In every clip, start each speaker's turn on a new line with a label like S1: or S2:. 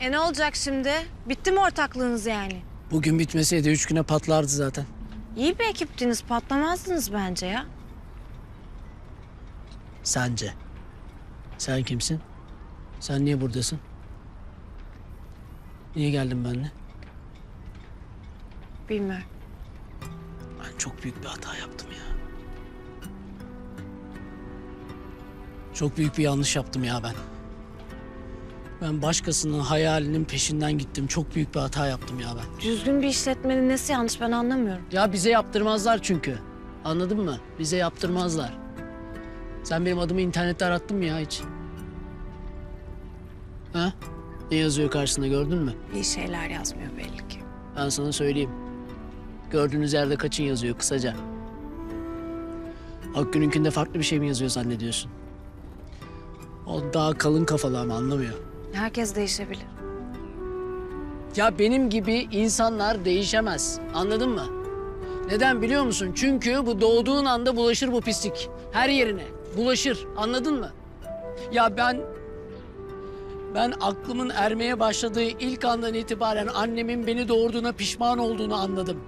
S1: E ne olacak şimdi? Bitti mi ortaklığınız yani?
S2: Bugün bitmeseydi üç güne patlardı zaten.
S1: İyi bir ekiptiniz, patlamazdınız bence ya.
S2: Sence? Sen kimsin? Sen niye buradasın? Niye geldin benimle?
S1: Bilmiyorum.
S2: Ben çok büyük bir hata yaptım ya. Çok büyük bir yanlış yaptım ya ben. Ben başkasının hayalinin peşinden gittim. Çok büyük bir hata yaptım ya ben.
S1: Düzgün bir işletmenin nesi yanlış ben anlamıyorum.
S2: Ya bize yaptırmazlar çünkü. Anladın mı? Bize yaptırmazlar. Sen benim adımı internette arattın mı ya hiç? Ha? Ne yazıyor karşısında gördün mü?
S1: İyi şeyler yazmıyor belli ki.
S2: Ben sana söyleyeyim. Gördüğünüz yerde kaçın yazıyor kısaca. Akgün'ünkünde farklı bir şey mi yazıyor zannediyorsun? O daha kalın kafalı ama anlamıyor.
S1: Herkes değişebilir.
S2: Ya benim gibi insanlar değişemez. Anladın mı? Neden biliyor musun? Çünkü bu doğduğun anda bulaşır bu pislik. Her yerine bulaşır. Anladın mı? Ya ben ben aklımın ermeye başladığı ilk andan itibaren annemin beni doğurduğuna pişman olduğunu anladım.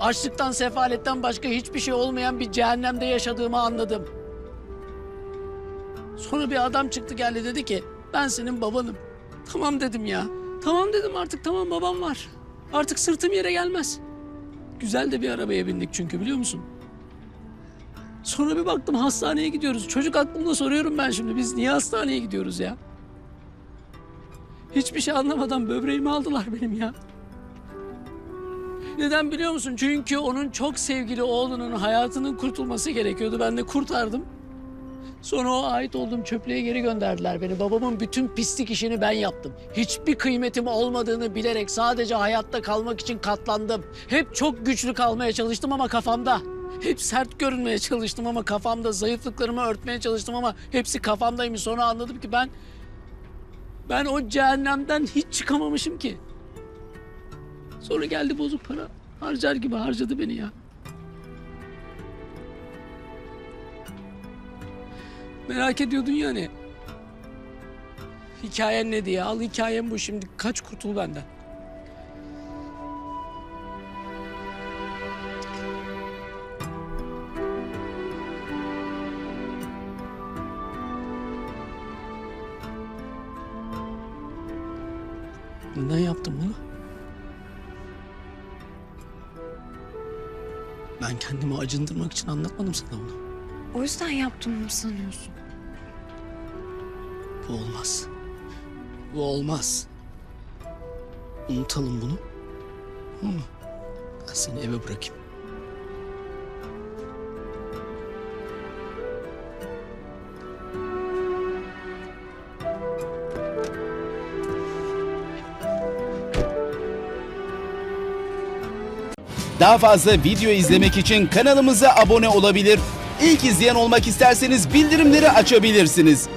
S2: Açlıktan, sefaletten başka hiçbir şey olmayan bir cehennemde yaşadığımı anladım. Sonra bir adam çıktı geldi dedi ki ben senin babanım. Tamam dedim ya. Tamam dedim artık tamam babam var. Artık sırtım yere gelmez. Güzel de bir arabaya bindik çünkü biliyor musun? Sonra bir baktım hastaneye gidiyoruz. Çocuk aklımda soruyorum ben şimdi biz niye hastaneye gidiyoruz ya? Hiçbir şey anlamadan böbreğimi aldılar benim ya. Neden biliyor musun? Çünkü onun çok sevgili oğlunun hayatının kurtulması gerekiyordu. Ben de kurtardım. Sonra o ait olduğum çöplüğe geri gönderdiler beni. Babamın bütün pislik işini ben yaptım. Hiçbir kıymetim olmadığını bilerek sadece hayatta kalmak için katlandım. Hep çok güçlü kalmaya çalıştım ama kafamda. Hep sert görünmeye çalıştım ama kafamda. Zayıflıklarımı örtmeye çalıştım ama hepsi kafamdaymış. Sonra anladım ki ben... Ben o cehennemden hiç çıkamamışım ki. Sonra geldi bozuk para. Harcar gibi harcadı beni ya. Merak ediyordun ya hani. Hikayen ne diye. Al hikayem bu şimdi. Kaç kurtul benden. Neden yaptım bunu? Ben kendimi acındırmak için anlatmadım sana bunu.
S1: O yüzden yaptım mı sanıyorsun?
S2: Bu olmaz. Bu olmaz. Unutalım bunu. Ben seni eve bırakayım.
S3: Daha fazla video izlemek için kanalımıza abone olabilir. İlk izleyen olmak isterseniz bildirimleri açabilirsiniz.